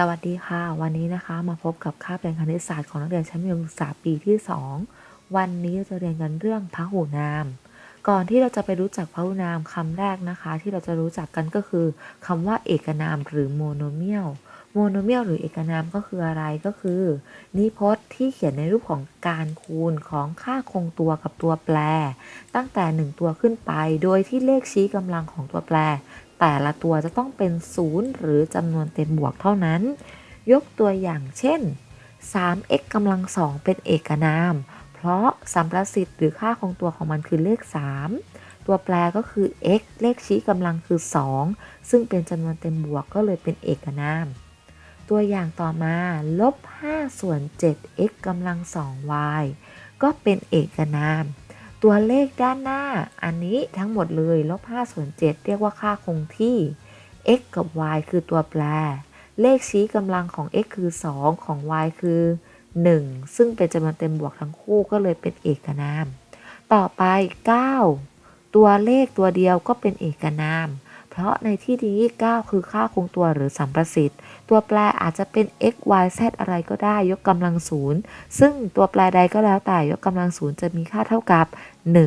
สวัสดีค่ะ วันนี้นะคะมาพบกับคาบเรียนคณิตศาสตร์ของนักเรียนชั้นมัธยมศึกษาปีที่ 2 วันนี้เราจะเรียนกันเรื่องพหูนาม ก่อนที่เราจะไปรู้จักพหูนามคำแรกนะคะ ที่เราจะรู้จักกันก็คือคำว่าเอกนามหรือโมโนเมียลโมโนเมียลหรือเอกนามก็คืออะไรก็คือ นิพจน์ที่เขียนในรูปของการคูณของค่าคงตัวกับตัวแปร ตั้งแต่ 1 ตัวขึ้นไป โดยที่เลขชี้กำลังของตัวแปร แต่ละตัวจะต้องเป็นศูนย์หรือจำนวนเต็มบวกเท่านั้น ยกตัวอย่างเช่น 3x กำลังสองเป็นเอกนาม เพราะสัมประสิทธิ์หรือค่าคงตัวของมันคือเลข 3 ตัวแปรก็คือ x เลขชี้กำลังคือ 2 ซึ่งเป็นจำนวนเต็มบวกก็เลยเป็นเอกนาม ตัวอย่างต่อมาลบ5ส่วน 7x กำลัง 2y ก็เป็นเอกนาม ตัวเลขด้านหน้าอันนี้ทั้งหมดเลยลบ5ส่วน7เรียกว่าค่าคงที่ x กับ y คือตัวแปร เลขชี้กำลังของ x คือ 2 ของ y คือ 1 ซึ่งเป็นจำนวนเต็มบวกทั้งคู่ก็เลยเป็นเอกนาม ต่อไป 9 ตัวเลขตัวเดียวก็เป็นเอกนาม ราะในที่นี้9คือค่าคงตัวหรือสัมประสิทธิ์ ตัวแปรอาจจะเป็น x y z อะไรก็ได้ยกกำลังศูนย์ซึ่งตัวแปรใดก็แล้วแต่ยกกำลังศูนย์จะมีค่าเท่ากับ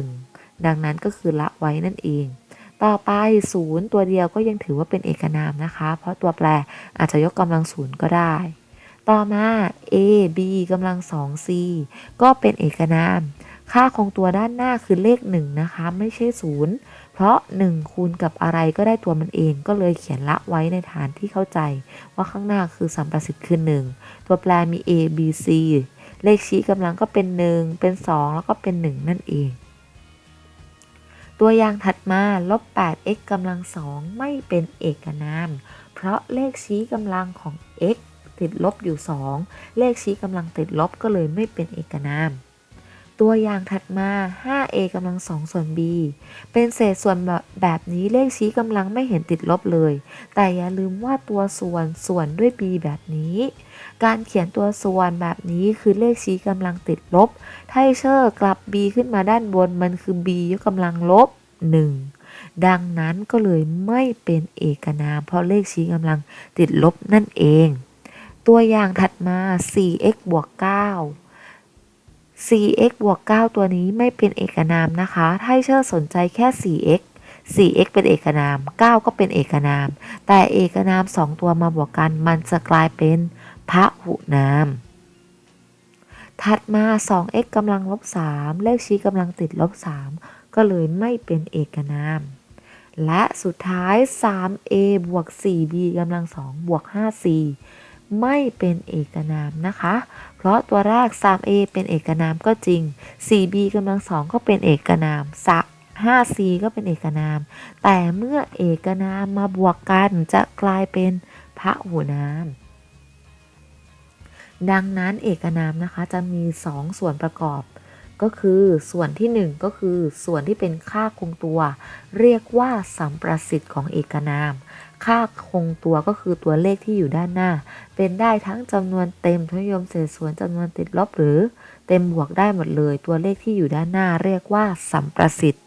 1 ดังนั้นก็คือละไว้นั่นเอง ต่อไป0ตัวเดียวก็ยังถือว่าเป็นเอกนามนะคะ เพราะตัวแปรอาจจะยกกำลังศูนย์ก็ได้ ต่อมา a b กำลัง 2c ก็เป็นเอกนาม ค่าคงตัวด้านหน้าคือเลข1นะคะไม่ใช่0 เพราะ 1 คูณกับอะไรก็ได้ตัวมันเอง ก็เลยเขียนละไว้ในฐานที่เข้าใจ ว่าข้างหน้าคือสัมประสิทธิ์คือ 1 ตัวแปรมี a b c เลขชี้กำลังก็เป็น 1 เป็น 2 แล้วก็เป็น 1 นั่นเอง ตัวอย่างถัดมาลบ 8x กำลัง 2 ไม่เป็นเอกนาม เพราะเลขชี้กำลังของ x ติดลบอยู่ 2 เลขชี้กำลังติดลบก็เลยไม่เป็นเอกนาม ตัวอย่างถัดมา 5a กำลัง2ส่วน b เป็นเศษส่วนแบบแบบนี้เลขชี้กำลังไม่เห็นติดลบเลย แต่อย่าลืมว่าตัวส่วนส่วนด้วย b แบบนี้ การเขียนตัวส่วนแบบนี้คือเลขชี้กำลังติดลบถ้าให้เชอร์กลับ b ขึ้นมาด้านบนมันคือ b ยกกำลังลบ 1 ดังนั้นก็เลยไม่เป็นเอกนาม เพราะเลขชี้กำลังติดลบนั่นเอง ตัวอย่างถัดมา 4x บวก 9 4x บวก 9 ตัวนี้ไม่เป็นเอกนามนะคะ ถ้าเชอร์สนใจแค่ 4x 4x เป็นเอกนาม 9 ก็เป็นเอกนาม แต่เอกนาม 2 ตัวมาบวกกัน มันจะกลายเป็นพหุนาม ถัดมา 2x กำลังลบ 3 เลขชี้กำลังติดลบ 3 ก็เลยไม่เป็นเอกนาม และสุดท้าย 3a บวก 4b กำลัง 2 บวก 5c ไม่เป็นเอกนามนะคะ เพราะตัวแรก 3a เป็นเอกนามก็จริง 4b กำลัง2ก็เป็นเอกนามสะ 5c ก็เป็นเอกนาม แต่เมื่อเอกนามมาบวกกันจะกลายเป็นพระหุนาม ดังนั้นเอกนามนะคะจะมี 2 ส่วนประกอบก็คือส่วนที่ 1 ก็คือส่วนที่เป็นค่าคงตัว เรียกว่าสัมประสิทธิ์ของเอกนาม ค่าคงตัวก็คือตัวเลขที่อยู่ด้านหน้า เป็นได้ทั้งจำนวนเต็มทศนิยมเศษส่วนจำนวนติดลบหรือ เต็มบวกได้หมดเลย ตัวเลขที่อยู่ด้านหน้าเรียกว่าสัมประสิทธิ์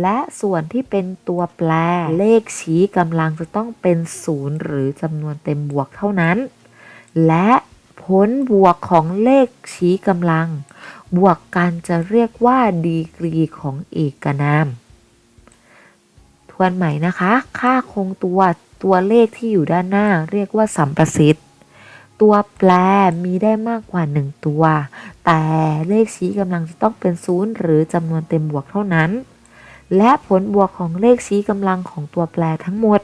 และส่วนที่เป็นตัวแปรเลขชี้กำลังจะต้องเป็นศูนย์หรือจำนวนเต็มบวกเท่านั้น และผลบวกของเลขชี้กำลัง บวกกันจะเรียกว่าดีกรีของเอกนาม วนใหม่นะคะ ค่าคงตัวตัวเลขที่อยู่ด้านหน้า เรียกว่าสัมประสิทธิ์ ตัวแปรมีได้มากกว่า 1 ตัว แต่เลขชี้กำลังจะต้องเป็นศูนย์หรือจำนวนเต็มบวกเท่านั้น และผลบวกของเลขชี้กำลังของตัวแปรทั้งหมด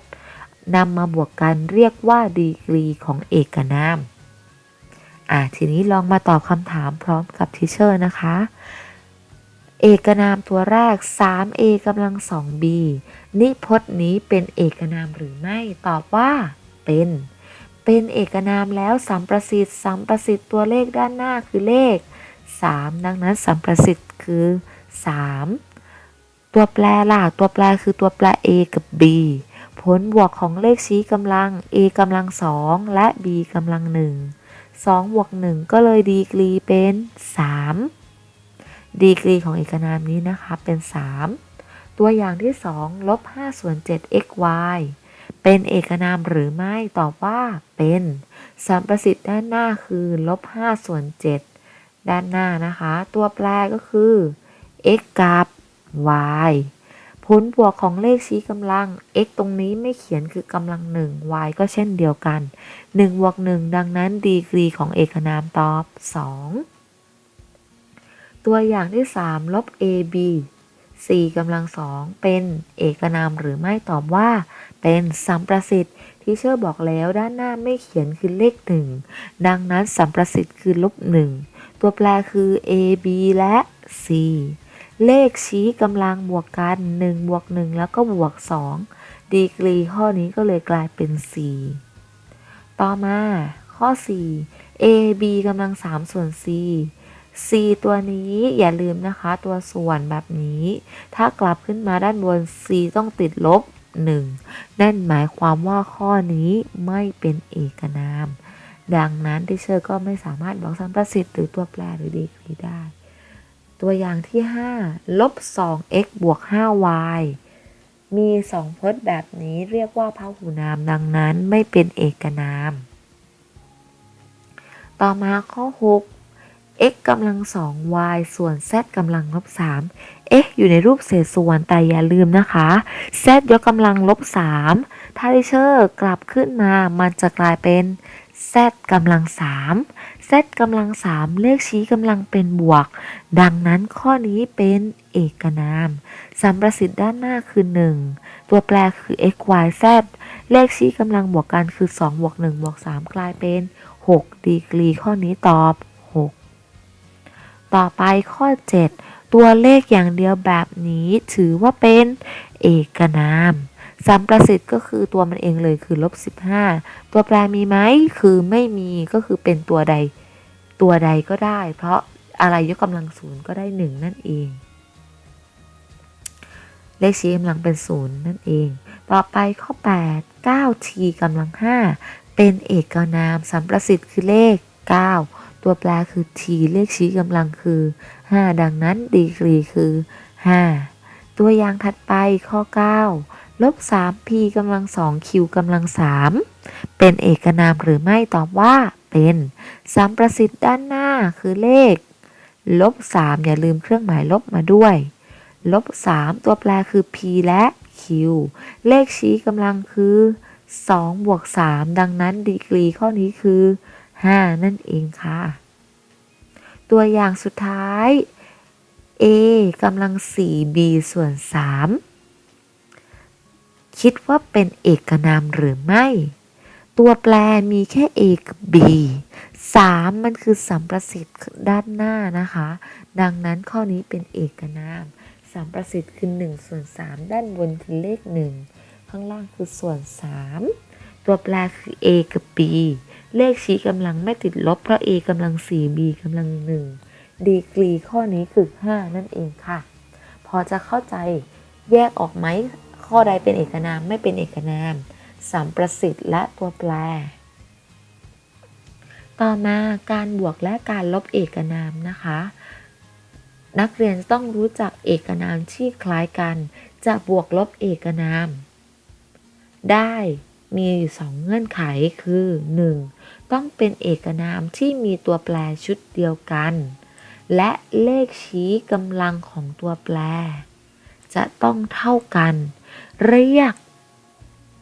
นำมาบวกกันเรียกว่าดีกรีของเอกนามอะทีนี้ลองมาตอบคำถามพร้อมกับทิเชอร์นะคะ เอกนามตัวแรก 3a กำลัง 2b นิพจน์นี้เป็นเอกนามหรือไม่ ตอบว่า เป็น เป็นเอกนามแล้วสัมประสิทธิ์สัมประสิทธิ์ตัวเลขด้านหน้าคือเลข 3 ดังนั้นสัมประสิทธิ์คือ 3 ตัวแปรล่ะตัวแปรคือตัวแปร a กับ b ผลบวกของเลขชี้กำลัง a กำลัง 2 และ b กำลัง 1 2บวก1ก็เลยดีกรีเป็น 3 ดีกรีของเอกนามนี้นะคะเป็น 3 ตัวอย่างที่2ลบ5ส่วน7 x y เป็นเอกนามหรือไม่ตอบว่าเป็นสัมประสิทธิ์ด้านหน้าคือลบ5ส่วน7ด้านหน้านะคะ ตัวแปรก็คือ x กับ y ผลบวกของเลขชี้กำลัง x ตรงนี้ไม่เขียนคือกำลัง 1 y ก็เช่นเดียวกัน 1 บวก 1 ดังนั้นดีกรีของเอกนามตอบ 2 ตัวอย่างที่ 3 ลบ ab 4กำลัง2เป็นเอกนามหรือไม่ตอบว่า เป็นสัมประสิทธิ์ที่เชื่อบอกแล้วด้านหน้าไม่เขียนคือเลข1ดังนั้นสัมประสิทธิ์คือลบ1ตัวแปรคือ ab และ c เลขชี้กำลังบวกกัน1บวก1แล้วก็บวก 2 ดีกรีข้อนี้ก็เลยกลายเป็น 4 ต่อมาข้อ 4 a b กำลัง3ส่วน c c ตัวนี้อย่าลืมนะคะ ตัวส่วนแบบนี้ ถ้ากลับขึ้นมาด้านบน c ต้องติดลบ 1 นั่นหมายความว่าข้อนี้ไม่เป็นเอกนาม ดังนั้นที่เชอร์ก็ไม่สามารถบอกสัมประสิทธิ์หรือตัวแปรหรือดีกรีได้ ตัวอย่างที่ 5 ลบ 2x บวก 5y มี 2 พจน์แบบนี้เรียกว่าพหูนาม ดังนั้นไม่เป็นเอกนาม ต่อมาข้อ 6 x กำลัง 2y ส่วน z กำลังลบ3 x อยู่ในรูปเศษส่วนแต่อย่าลืมนะคะ z ยกกำลังลบ3ถ้าดิเชอร์กลับขึ้นมา มันจะกลายเป็น z กำลัง3 z กำลัง3เลขชี้กำลังเป็นบวก ดังนั้นข้อนี้เป็นเอกนามสัมประสิทธิ์ด้านหน้าคือ 1 ตัวแปรคือ x y z เลขชี้กำลังบวกกันคือ2บวก1บวก3กลายเป็น 6 ดีกรีข้อนี้ตอบ 6 ต่อไปข้อ 7 ตัวเลขอย่างเดียวแบบนี้ถือว่าเป็นเอกนามสัมประสิทธิ์ก็คือตัวมันเองเลยคือลบ15 ตัวแปรมีไหมคือไม่มีก็คือเป็นตัวใด ตัวใดก็ได้ เพราะอะไรยกกำลังศูนย์ก็ได้หนึ่งนั่นเอง เลขชี้กำลังเป็นศูนย์นั่นเอง ต่อไปข้อ 8 9 t กำลัง 5 เป็นเอกนามสัมประสิทธิ์คือเลข 9 ตัวแปรคือ t เลขชี้กำลังคือ 5 ดังนั้นดีกรีคือ 5 ตัวอย่างถัดไปข้อ 9 ลบ 3p กำลัง 2q กำลัง 3 เป็นเอกนามหรือไม่ตอบว่าเป็นสัมประสิทธิ์ด้านหน้าคือเลข ลบ 3 อย่าลืมเครื่องหมายลบมาด้วย ลบ 3 ตัวแปรคือ p และ q เลขชี้กำลังคือ2บวก3ดังนั้นดีกรีข้อนี้คือ 5 นั่นเองค่ะ ตัวอย่างสุดท้าย a กำลัง 4b ส่วน 3 คิดว่าเป็นเอกนามหรือไม่ ตัวแปรมีแค่ a กับ b 3 มันคือสัมประสิทธิ์ด้านหน้านะคะ ดังนั้นข้อนี้เป็นเอกนามสัมประสิทธิ์คือ1ส่วน3 ด้านบนคือเลข 1 ข้างล่างคือส่วน 3 ตัวแปรคือ a กับ b เลขชี้กำลังไม่ติดลบเพราะ a กำลัง 4 b กำลัง 1 ดีกรีข้อนี้คือ 5 นั่นเองค่ะ พอจะเข้าใจแยกออกไหมข้อใดเป็นเอกนามไม่เป็นเอกนามสัมประสิทธิ์และตัวแปร ต่อมาการบวกและการลบเอกนามนะคะ นักเรียนต้องรู้จักเอกนามที่คล้ายกัน จะบวกลบเอกนาม ได้มีอยู่สองเงื่อนไขคือ 1. ต้องเป็นเอกนามที่มีตัวแปรชุดเดียวกัน และเลขชี้กำลังของตัวแปร จะต้องเท่ากัน เรียก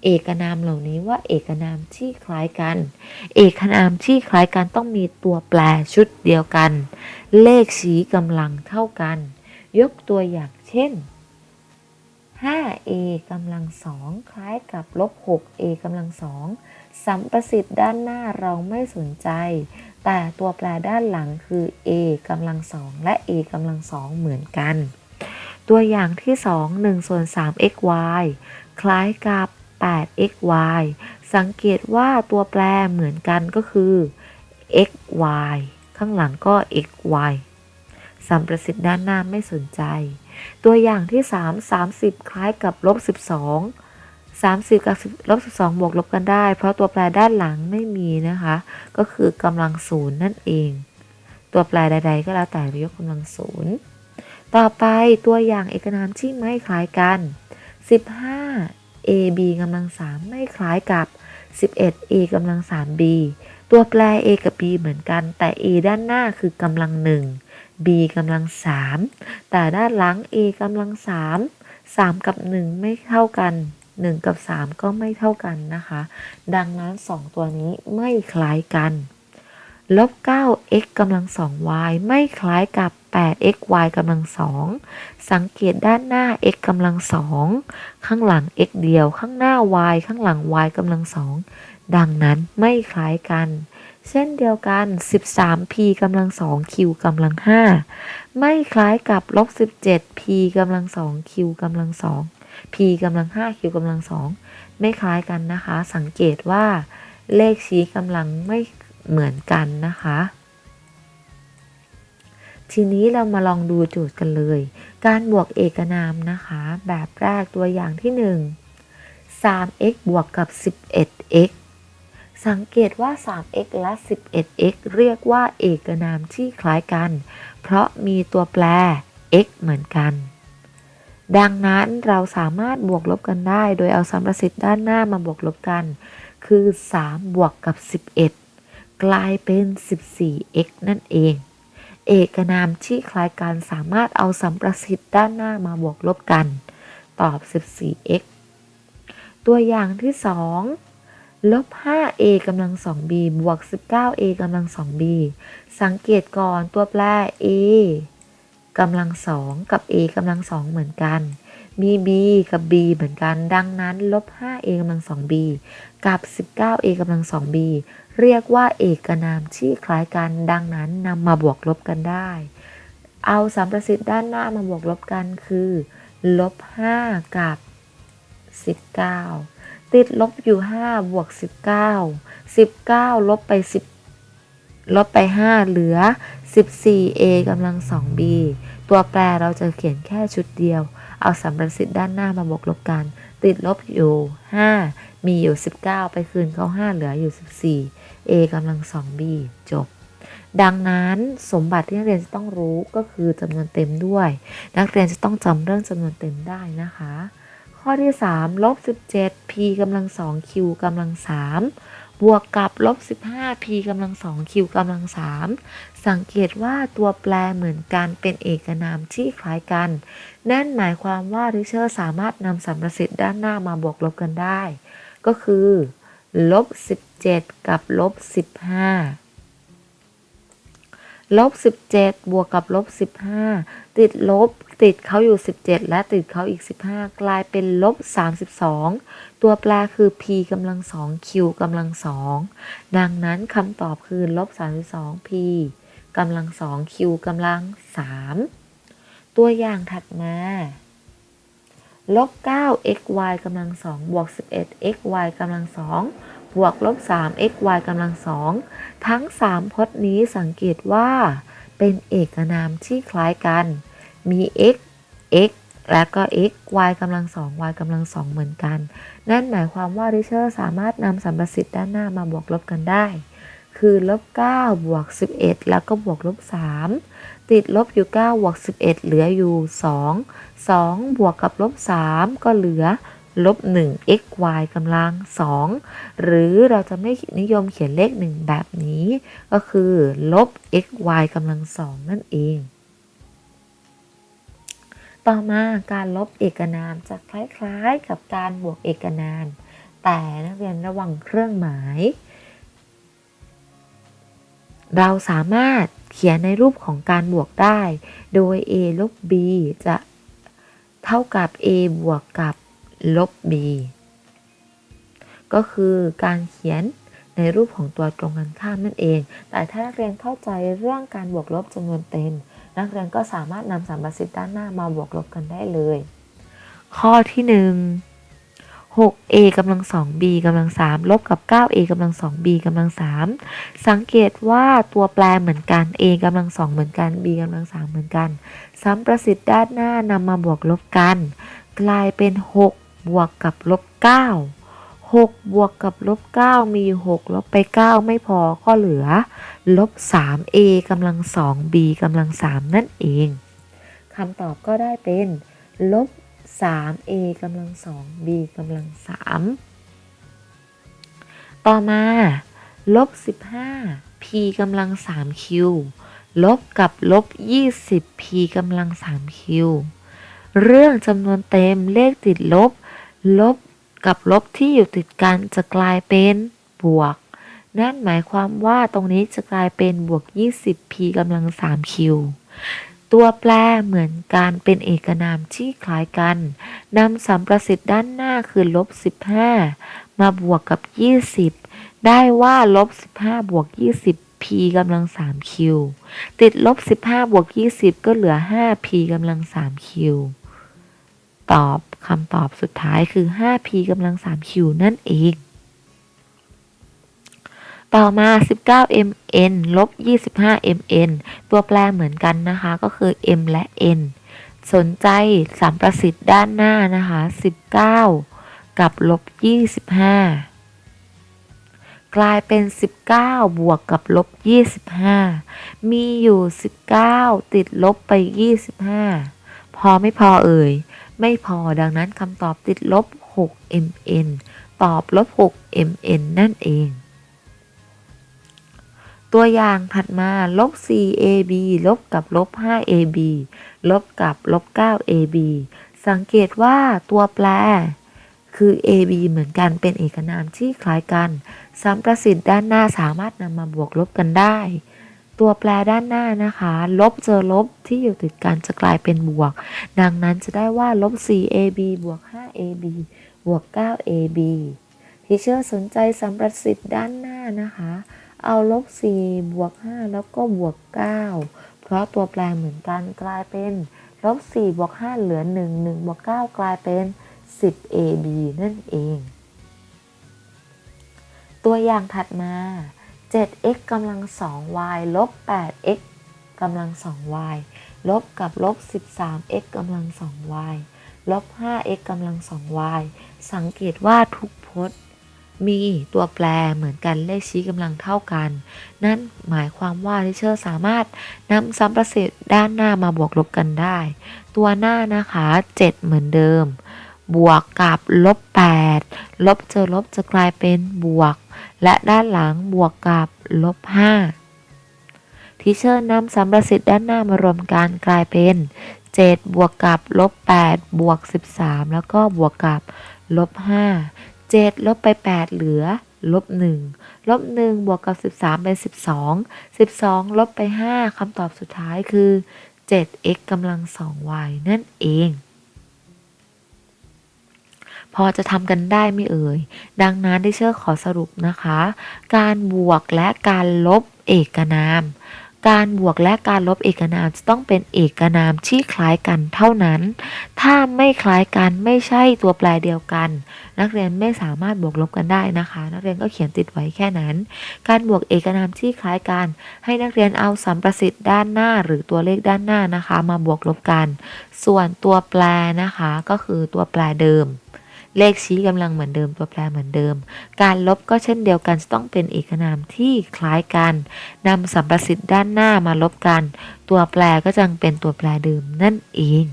เอกนามเหล่านี้ว่าเอกนามที่คล้ายกัน เอกนามที่คล้ายกันต้องมีตัวแปรชุดเดียวกัน เลขชี้กำลังเท่ากัน ยกตัวอย่างเช่น 5a กำลังสองคล้ายกับลบ 6a กำลังสอง สัมประสิทธิ์ด้านหน้าเราไม่สนใจ แต่ตัวแปรด้านหลังคือ a กำลังสองและ a กำลังสองเหมือนกัน ตัวอย่างที่ 2 1ส่วน3 xy คล้ายกับ 8xy สังเกตว่าตัวแปรเหมือนกันก็คือ xy ข้างหลังก็ xy สัมประสิทธิ์ด้านหน้าไม่สนใจ ตัวอย่างที่ 3 30 คล้ายกับลบ12 30 กับลบ12 บวกลบกันได้ เพราะตัวแปรด้านหลังไม่มีนะคะ ก็คือกำลังศูนย์นั่นเอง ตัวแปรใด ๆ ก็แล้วแต่ยกกำลังศูนย์ต่อไปตัวอย่างเอกนามที่ไม่คล้ายกัน 15 ab กำลัง3ไม่คล้ายกับ 11 a กำลัง 3b ตัวแปร a กับ b เหมือนกัน แต่ a ด้านหน้าคือกำลัง1 b กำลัง3แต่ด้านหลัง a กำลัง3 3กับ1ไม่เท่ากัน 1 กับ 3 ก็ไม่เท่ากันนะคะ ดังนั้น 2 ตัวนี้ไม่คล้ายกันลบ 9x กำลัง 2y ไม่คล้ายกับ 8xy กำลัง 2 สังเกตด้านหน้า x กำลัง 2 ข้างหลัง x เดียว ข้างหน้า y ข้างหลัง y กำลัง 2 ดังนั้นไม่คล้ายกัน เช่นเดียวกัน 13p กำลัง 2q กำลัง 5 ไม่คล้ายกับลบ 17p กำลัง 2q กำลัง 2 p กำลัง 5q กำลัง 2 ไม่คล้ายกันนะคะ สังเกตว่าเลขชี้กำลังไม่เหมือนกันนะคะ ทีนี้เรามาลองดูโจทย์กันเลย การบวกเอกนามนะคะ แบบแรกตัวอย่างที่ 1 3x บวกกับ 11x สังเกตว่า 3x และ 11x เรียกว่าเอกนามที่คล้ายกัน เพราะมีตัวแปร x เหมือนกัน ดังนั้นเราสามารถบวกลบกันได้ โดยเอาสัมประสิทธิ์ด้านหน้ามาบวกลบกัน คือ 3 บวกกับ 11 กลายเป็น 14x นั่นเอง เอกนามที่คล้ายกันสามารถเอาสัมประสิทธิ์ด้านหน้ามาบวกลบกัน ตอบ 14x ตัวอย่างที่ 2ลบ 5a กำลัง 2b บวก 19a กำลัง 2b สังเกตก่อนตัวแปร a กำลัง2กับ a กำลัง2เหมือนกัน มี b กับ b เหมือนกัน ดังนั้นลบ 5a กำลัง 2b กับ 19a กำลัง 2b เรียกว่าเอกนามที่คล้ายกัน ดังนั้นนำมาบวกลบกันได้ เอาสัมประสิทธิ์ด้านหน้ามาบวกลบกันคือลบ 5 กับ 19 ติดลบอยู่ 5 บวก 19 19 ลบไป10 ลบไป 5 เหลือ 14a กำลัง 2b ตัวแปรเราจะเขียนแค่ชุดเดียว เอาสัมประสิทธิ์ด้านหน้ามาบวกลบกัน ติดลบอยู่ 5 มีอยู่ 19 ไปคืนเขา5 เหลืออยู่ 14 a กำลัง 2b จบ ดังนั้นสมบัติที่นักเรียนจะต้องรู้ก็คือจำนวนเต็มด้วย นักเรียนจะต้องจำเรื่องจำนวนเต็มได้นะคะข้อที่ 3 ลบ 17 p กำลัง 2 q กำลัง 3 บวกกับลบ 15 p กำลัง 2 q กำลัง 3 สังเกตว่าตัวแปรเหมือนกันเป็นเอกนามที่คล้ายกัน นั่นหมายความว่าริเชอร์สามารถนำสัมประสิทธิ์ด้านหน้ามาบวกลบกันได้ ก็คือลบ 17 กับลบ 15 ลบ17 บวกกับลบ15 ติดลบติดเขาอยู่ 17 และติดเขาอีก 15 กลายเป็นลบ 32 ตัวแปรคือ p กำลัง2 q กำลัง2ดังนั้นคำตอบคือลบ 32 p กำลัง2 q กำลัง 3 ตัวอย่างถัดมาลบ9 xy กำลัง2บวก11 xy กำลัง2 บวกลบ 3 xy กำลัง2ทั้ง 3 พจน์นี้สังเกตว่า เป็นเอกนามที่คล้ายกัน มี x x และก็ x y กำลัง2 y กำลัง2เหมือนกัน นั่นหมายความว่าริเชอร์สามารถนำสัมประสิทธิ์ด้านหน้ามาบวกลบกันได้ คือลบ9บวก11 แล้วก็บวกลบ 3 ติดลบอยู่9บวก11 เหลืออยู่ 2 2 บวกกับลบ 3 ก็เหลือ ลบ1 x y กำลัง 2 หรือเราจะไม่นิยมเขียนเลข 1 แบบนี้ ก็คือลบ x y กำลัง 2 นั่นเอง ต่อมาการลบเอกนามจะคล้ายๆกับการบวกเอกนาม แต่นักเรียนระวังเครื่องหมาย เราสามารถเขียนในรูปของการบวกได้ โดย a ลบ b จะเท่ากับ a บวกกับ ลบ b ก็คือการเขียนในรูปของตัวตรงกันข้ามนั่นเอง แต่ถ้านักเรียนเข้าใจเรื่องการบวกลบจำนวนเต็ม นักเรียนก็สามารถนำสัมประสิทธิ์ด้านหน้ามาบวกลบกันได้เลย ข้อที่ 1 6a กำลัง 2b กำลัง 3 ลบกับ 9a กำลัง 2b กำลัง 3 สังเกตว่าตัวแปรเหมือนกัน a กำลัง 2 เหมือนกัน b กำลัง 3 เหมือนกันสัมประสิทธิ์ด้านหน้านำมาบวกลบกัน กลายเป็น 6 บวกกับลบ9 6บวกกับลบ9มีอยู่6ลบไป9ไม่พอก็เหลือลบ 3a กำลัง 2b กำลัง3นั่นเองคำตอบก็ได้เป็นลบ 3a กำลัง 2b กำลัง3ต่อมาลบ15 p กำลัง 3q ลบกับลบ20 p กำลัง 3q เรื่องจำนวนเต็มเลขติดลบ ลบกับลบที่อยู่ติดกันจะกลายเป็นบวก นั่นหมายความว่าตรงนี้จะกลายเป็นบวก 20p กำลัง 3q ตัวแปรเหมือนการเป็นเอกนามที่คล้ายกันนำสัมประสิทธิ์ด้านหน้าคือลบ 15 มาบวกกับ 20 ได้ว่าลบ 15 บวก 20 p กำลัง 3q ติดลบ 15 บวก 20 ก็เหลือ 5p กำลัง 3q ตอบคำตอบสุดท้ายคือ 5p กำลัง 3q นั่นเอง ต่อมา 19mn ลบ 25mn ตัวแปรเหมือนกันนะคะ ก็คือ m และ n สนใจสัมประสิทธิ์ด้านหน้านะคะ 19 กับลบ 25 กลายเป็น 19 บวกกับลบ 25 มีอยู่ 19 ติดลบไป 25 พอไม่พอเอ่ย ไม่พอดังนั้นคำตอบติดลบ 6mn ตอบลบ 6mn นั่นเอง ตัวอย่างถัดมาลบ 4ab ลบกับลบ 5ab ลบกับลบ 9ab สังเกตว่าตัวแปรคือ ab เหมือนกันเป็นเอกนามที่คล้ายกัน สัมประสิทธิ์ด้านหน้าสามารถนำมาบวกลบกันได้ ตัวแปรด้านหน้านะคะ ลบเจอลบที่อยู่ติดกันจะกลายเป็นบวก ดังนั้นจะได้ว่าลบ 4ab บวก 5ab บวก 9ab ทีเชอร์สนใจสัมประสิทธิ์ด้านหน้านะคะ เอาลบ 4 บวก 5 แล้วก็บวก 9 เพราะตัวแปรเหมือนกันกลายเป็นลบ 4 บวก 5 เหลือ 1 1 บวก 9 กลายเป็น 10ab นั่นเอง ตัวอย่างถัดมา 7x กำลัง 2y ลบ 8x กำลัง 2y ลบกับลบ 13x กำลัง 2y ลบ 5x กำลัง 2y สังเกตว่าทุกพจน์ มีตัวแปรเหมือนกันเลขชี้กำลังเท่ากัน นั่นหมายความว่าทิเชอร์สามารถนำสัมประสิทธิ์ด้านหน้ามาบวกลบกันได้ ตัวหน้านะคะ 7 เหมือนเดิม บวกกับลบ 8 ลบเจอลบจะกลายเป็นบวก และด้านหลังบวกกับลบ5ทิเชอร์นำสัมประสิทธิ์ด้านหน้ามารวมกันกลายเป็น 7 บวกกับลบ8บวก 13 แล้วก็บวกกับลบ5 7ลบไป 8 เหลือลบ1ลบ1บวกกับ 13 เป็น 12 12 ลบไป 5คำตอบสุดท้ายคือ 7x กำลัง 2y นั่นเอง พอจะทำกันได้ไม่เอ่ย ดังนั้นที่เชื่อขอสรุปนะคะ การบวกและการลบเอกนาม การบวกและการลบเอกนามจะต้องเป็นเอกนามที่คล้ายกันเท่านั้น ถ้าไม่คล้ายกันไม่ใช่ตัวแปรเดียวกัน นักเรียนไม่สามารถบวกลบกันได้นะคะ นักเรียนก็เขียนติดไว้แค่นั้น การบวกเอกนามที่คล้ายกัน ให้นักเรียนเอาสัมประสิทธิ์ด้านหน้าหรือตัวเลขด้านหน้านะคะ มาบวกลบกัน ส่วนตัวแปรนะคะก็คือตัวแปรเดิม เลขชี้กำลังเหมือนเดิมตัวแปรเหมือนเดิม การลบก็เช่นเดียวกันจะต้องเป็นเอกนามที่คล้ายกันนำสัมประสิทธิ์ด้านหน้ามาลบกัน ตัวแปรก็จะเป็นตัวแปรเดิมนั่นเอง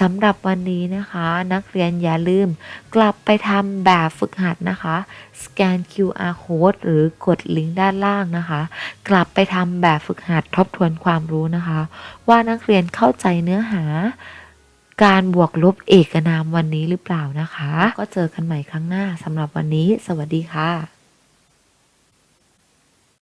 สำหรับวันนี้นะคะ นักเรียนอย่าลืม กลับไปทำแบบฝึกหัดนะคะสแกน QR code หรือกดลิงก์ด้านล่างนะคะ กลับไปทำแบบฝึกหัดทบทวนความรู้นะคะ ว่านักเรียนเข้าใจเนื้อหา การบวกลบเอกนามวันนี้หรือเปล่านะคะ ก็เจอกันใหม่ครั้งหน้าสำหรับวันนี้ สวัสดีค่ะ